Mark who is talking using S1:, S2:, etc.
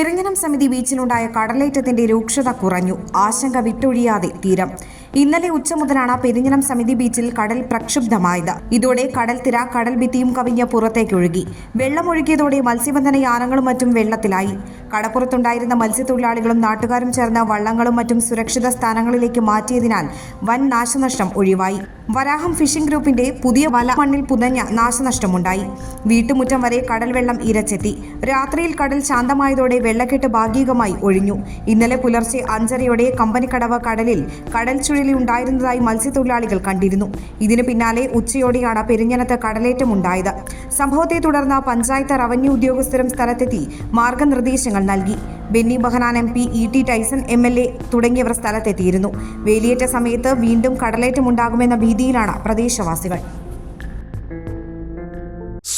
S1: പെരിഞ്ഞനം സമിതി ബീച്ചിലുണ്ടായ കടലേറ്റത്തിന്റെ രൂക്ഷത കുറഞ്ഞു. ആശങ്ക വിട്ടൊഴിയാതെ തീരം. ഇന്നലെ ഉച്ച മുതലാണ് പെരിഞ്ഞനം സമിതി ബീച്ചിൽ കടൽ പ്രക്ഷുബ്ധമായത്. ഇതോടെ കടൽ തിര കടൽ ഭിത്തിയും കവിഞ്ഞ് പുറത്തേക്കൊഴുകി. വെള്ളമൊഴുകിയതോടെ മത്സ്യബന്ധന യാനങ്ങളും മറ്റും വെള്ളത്തിലായി. കടപ്പുറത്തുണ്ടായിരുന്ന മത്സ്യത്തൊഴിലാളികളും നാട്ടുകാരും ചേർന്ന് വള്ളങ്ങളും മറ്റും സുരക്ഷിത സ്ഥാനങ്ങളിലേക്ക് മാറ്റിയതിനാൽ വൻ നാശനഷ്ടം ഒഴിവായി. വരാഹം ഫിഷിംഗ് ഗ്രൂപ്പിന്റെ പുതിയ വല മണ്ണിൽ പുതഞ്ഞ നാശനഷ്ടമുണ്ടായി. വീട്ടുമുറ്റം വരെ കടൽ വെള്ളം ഇരച്ചെത്തി. രാത്രിയിൽ കടൽ ശാന്തമായതോടെ വെള്ളക്കെട്ട് ഭാഗികമായി ഒഴിഞ്ഞു. ഇന്നലെ പുലർച്ചെ അഞ്ചരയോടെ കമ്പനിക്കടവ് കടലിൽ കടൽ ചുഴലി ഉണ്ടായിരുന്നതായി മത്സ്യത്തൊഴിലാളികൾ കണ്ടിരുന്നു. ഇതിനു പിന്നാലെ ഉച്ചയോടെയാണ് പെരിഞ്ഞനത്ത് കടലേറ്റമുണ്ടായത് സംഭവത്തെ തുടർന്ന് പഞ്ചായത്ത് റവന്യൂ ഉദ്യോഗസ്ഥരും സ്ഥലത്തെത്തി മാർഗനിർദ്ദേശങ്ങൾ നൽകി. Benny Behanan M P E T Tyson M L A തുടങ്ങിയവർ സ്ഥലത്തെത്തിയിരുന്നു. വേലിയേറ്റ സമയത്ത് വീണ്ടും കടലേറ്റം ഉണ്ടാകുമെന്ന ഭീതിയിലാണ് പ്രദേശവാസികൾ.